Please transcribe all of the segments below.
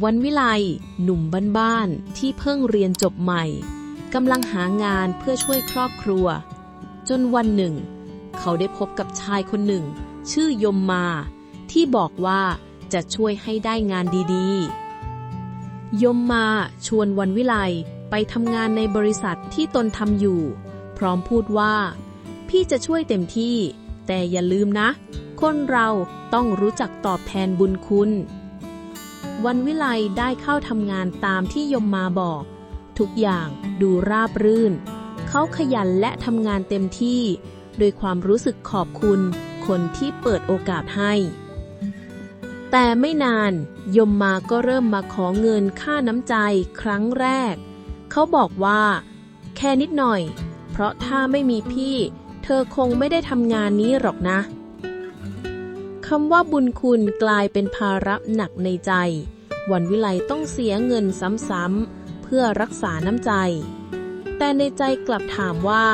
วันวิไลหนุ่มบ้านๆที่เพิ่งเรียนจบใหม่กำลังหางานเพื่อช่วยครอบครัว จนวันหนึ่ง เขาได้พบกับชายคนหนึ่ง ชื่อยมมา ที่บอกว่าจะช่วยให้ได้งานดีๆ ยมมาชวนวันวิไลไปทำงานในบริษัทที่ตนทำอยู่ พร้อมพูดว่า พี่จะช่วยเต็มที่ แต่อย่าลืมนะ คนเราต้องรู้จักตอบแทนบุญคุณ วันวิไลได้เข้าทำงานตามที่ยมมาบอก ทุกอย่างดูราบรื่น เขาขยันและทำงานเต็มที่ โดยความรู้สึกขอบคุณ คนที่เปิดโอกาสให้ แต่ไม่นานยมมาก็เริ่มมาขอเงินค่าน้ำใจครั้งแรก เขาบอกว่า แค่นิดหน่อย เพราะถ้าไม่มีพี่ เธอคงไม่ได้ทำงานนี้หรอกนะำว่าบุญคุณกลายเป็นภาระหนักในใจ วันวิไลต้องเสียเงินซ้ำๆเพื่อรักษาน้ำใจ แต่ในใจกลับถามว่า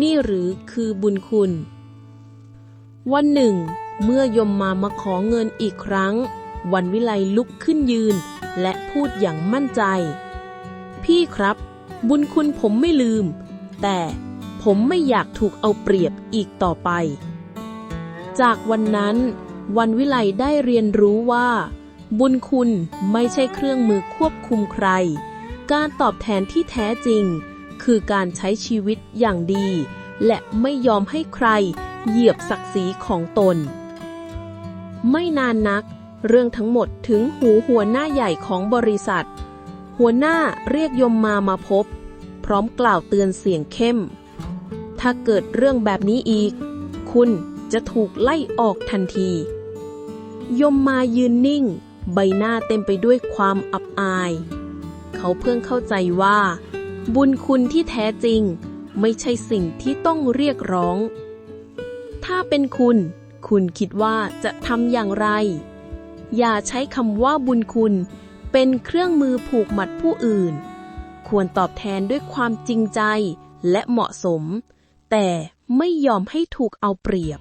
นี่หรือคือบุญคุณ วันหนึ่ง เมื่อยมมามาขอเงินอีกครั้ง วันวิไลลุกขึ้นยืน และพูดอย่างมั่นใจ พี่ครับ บุญคุณผมไม่ลืม แต่ผมไม่อยากถูกเอาเปรียบอีกต่อไป จากวันนั้น วันวิไลได้เรียนรู้ว่า บุญคุณไม่ใช่เครื่องมือควบคุมใคร การตอบแทนที่แท้จริง คือการใช้ชีวิตอย่างดี และไม่ยอมให้ใครเหยียบศักดิ์ศรีของตน ไม่นานนัก เรื่องทั้งหมดถึงหูหัวหน้าใหญ่ของบริษัท หัวหน้าเรียกยมมามาพบ พร้อมกล่าวเตือนเสียงเข้ม ถ้าเกิดเรื่องแบบนี้อีก คุณ จะถูกไล่ออกทันที ยมมายืนนิ่ง ใบหน้าเต็มไปด้วยความอับอาย เขาเพิ่งเข้าใจว่า บุญคุณที่แท้จริง ไม่ใช่สิ่งที่ต้องเรียกร้อง ถ้าเป็นคุณ คุณคิดว่าจะทำอย่างไร อย่าใช้คำว่าบุญคุณเป็นเครื่องมือผูกมัดผู้อื่น ควรตอบแทนด้วยความจริงใจและเหมาะสม แต่ไม่ยอมให้ถูกเอาเปรียบ